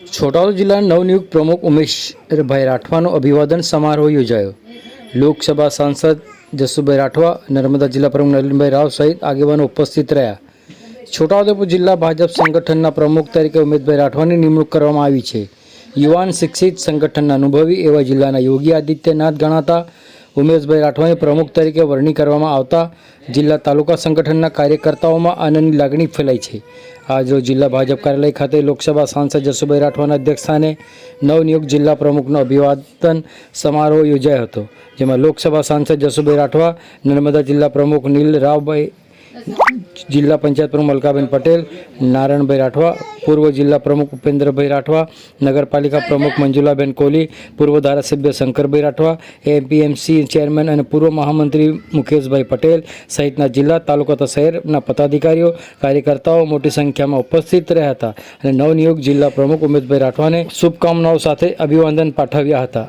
છોટાઉદેપુર જિલ્લાના નવનિયુક્ત પ્રમુખ ઉમેશભાઈ રાઠવાનો અભિવાદન સમારોહ યોજાયો. લોકસભા સાંસદ જસુભાઈ રાઠવા, નર્મદા જિલ્લા પ્રમુખ નલિનભાઈ રાવ સહિત આગેવાનો ઉપસ્થિત રહ્યા. છોટાઉદેપુર જિલ્લા ભાજપ સંગઠનના પ્રમુખ તરીકે ઉમેશભાઈ રાઠવાની નિમણૂક કરવામાં આવી છે. યુવાન શિક્ષિત સંગઠનના અનુભવી એવા જિલ્લાના યોગી આદિત્યનાથ ગણાતા ઉમેશભાઈ રાઠવાને પ્રમુખ તરીકે વરણી કરવામાં આવતા જિલ્લા તાલુકા સંગઠનના કાર્યકર્તાઓમાં આનંદની લાગણી ફેલાઈ છે. આજરોજ જિલ્લા ભાજપ કાર્યાલય ખાતે લોકસભા સાંસદ જસુભાઈ રાઠવાના અધ્યક્ષસ્થાને નવનિયુક્ત જિલ્લા પ્રમુખનો અભિવાદન સમારોહ યોજાયો હતો, જેમાં લોકસભા સાંસદ જસુભાઈ રાઠવા, નર્મદા જિલ્લા પ્રમુખ નીલ રાવભાઈ જિલ્લા પંચાયત પ્રમુખ મલકાબેન પટેલ નારાયણભાઈ રાઠવા, પૂર્વ જિલ્લા પ્રમુખ ઉપેન્દ્રભાઈ રાઠવા, નગરપાલિકા પ્રમુખ મંજુલાબેન કોહલી, પૂર્વ ધારાસભ્ય શંકરભાઈ રાઠવા એપીએમસી ચેરમેન અને પૂર્વ મહામંત્રી મુકેશભાઈ પટેલ સહિતના જિલ્લા, તાલુકા તથા શહેરના પદાધિકારીઓ, કાર્યકર્તાઓ મોટી સંખ્યામાં ઉપસ્થિત રહ્યા હતા અને નવનિયુક્ત જિલ્લા પ્રમુખ ઉમેશભાઈ રાઠવાને શુભકામનાઓ સાથે અભિવાદન પાઠવ્યા હતા.